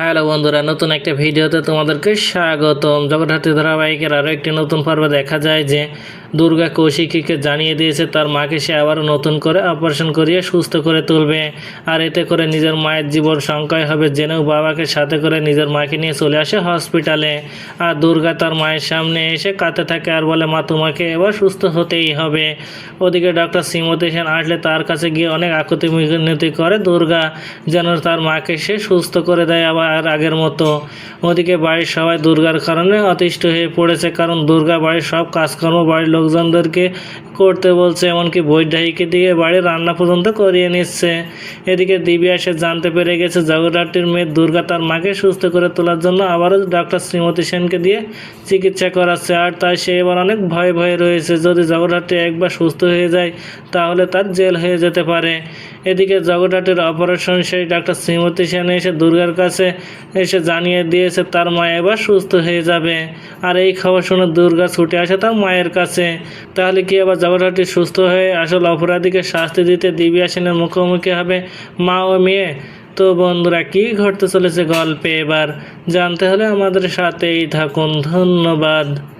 Hello বন্ধুরা, নতুন একটা ভিডিওতে তোমাদেরকে স্বাগতম। জগৎহাটি ধারাবাহিকের আরও একটি নতুন পর্বে দেখা যায় যে দুর্গা কৌশিকীকে জানিয়ে দিয়েছে, তার মাকে সে আবারও নতুন করে অপারেশন করিয়ে সুস্থ করে তুলবে। আর এতে করে নিজের মায়ের জীবন সংকয় হবে, জেনেও বাবাকে সাথে করে নিজের মাকে নিয়ে চলে আসে হসপিটালে আর দুর্গা তার মায়ের সামনে এসে কাঁদতে থাকে আর বলে, মা, তোমাকে এবার সুস্থ হতেই হবে। ওদিকে ডক্টর শ্রীমতী সেন আসলে তার কাছে গিয়ে অনেক আকুতি মিনতি করে দুর্গা, যেন তার মাকে সে সুস্থ করে দেয়। আবার আগের মতো। ওদিকে বাড়ির সবাই দুর্গার কারণে অতিষ্ঠ হয়ে পড়েছে, কারণ দুর্গা বাড়ির সব কাজকর্ম বাড়ির লোকজনদেরকে করতে বলছে, এমনকি বৈদ্যাহিকে দিয়ে বাড়ির রান্না পর্যন্ত করিয়ে নিচ্ছে। এদিকে দিব্যা সে জানতে পেরে গেছে, জগদ্ধাত্রীর মেয়ে দুর্গা তার মাকে সুস্থ করে তোলার জন্য আবারও ডক্টর শ্রীমতী সেনকে দিয়ে চিকিৎসা করাচ্ছে, আর তাই সে এবার অনেক ভয়ে ভয়ে রয়েছে। যদি জগদ্ধাত্রী একবার সুস্থ হয়ে যায়, তাহলে তার জেল হয়ে যেতে পারে। এদিকে জগদ্ধাত্রীর অপারেশন সেই ডাক্তার শ্রীমতী সেন এসে দুর্গার কাছে এসে জানিয়ে দিয়েছে, তার মা এবার সুস্থ হয়ে যাবে। আর এই খবর শুনে দুর্গা ছুটে আসে তার মায়ের কাছে। তাহলে কি আবার জগদ্ধাত্রী সুস্থ হয়ে আসল অপরাধীকে শাস্তি দিতে দিব্যা সেনের মুখোমুখি হবে মা ও মেয়ে? তো বন্ধুরা, কি ঘটতে চলেছে গল্পে এবার? জানতে হলে আমাদের সাথেই থাকুন। ধন্যবাদ।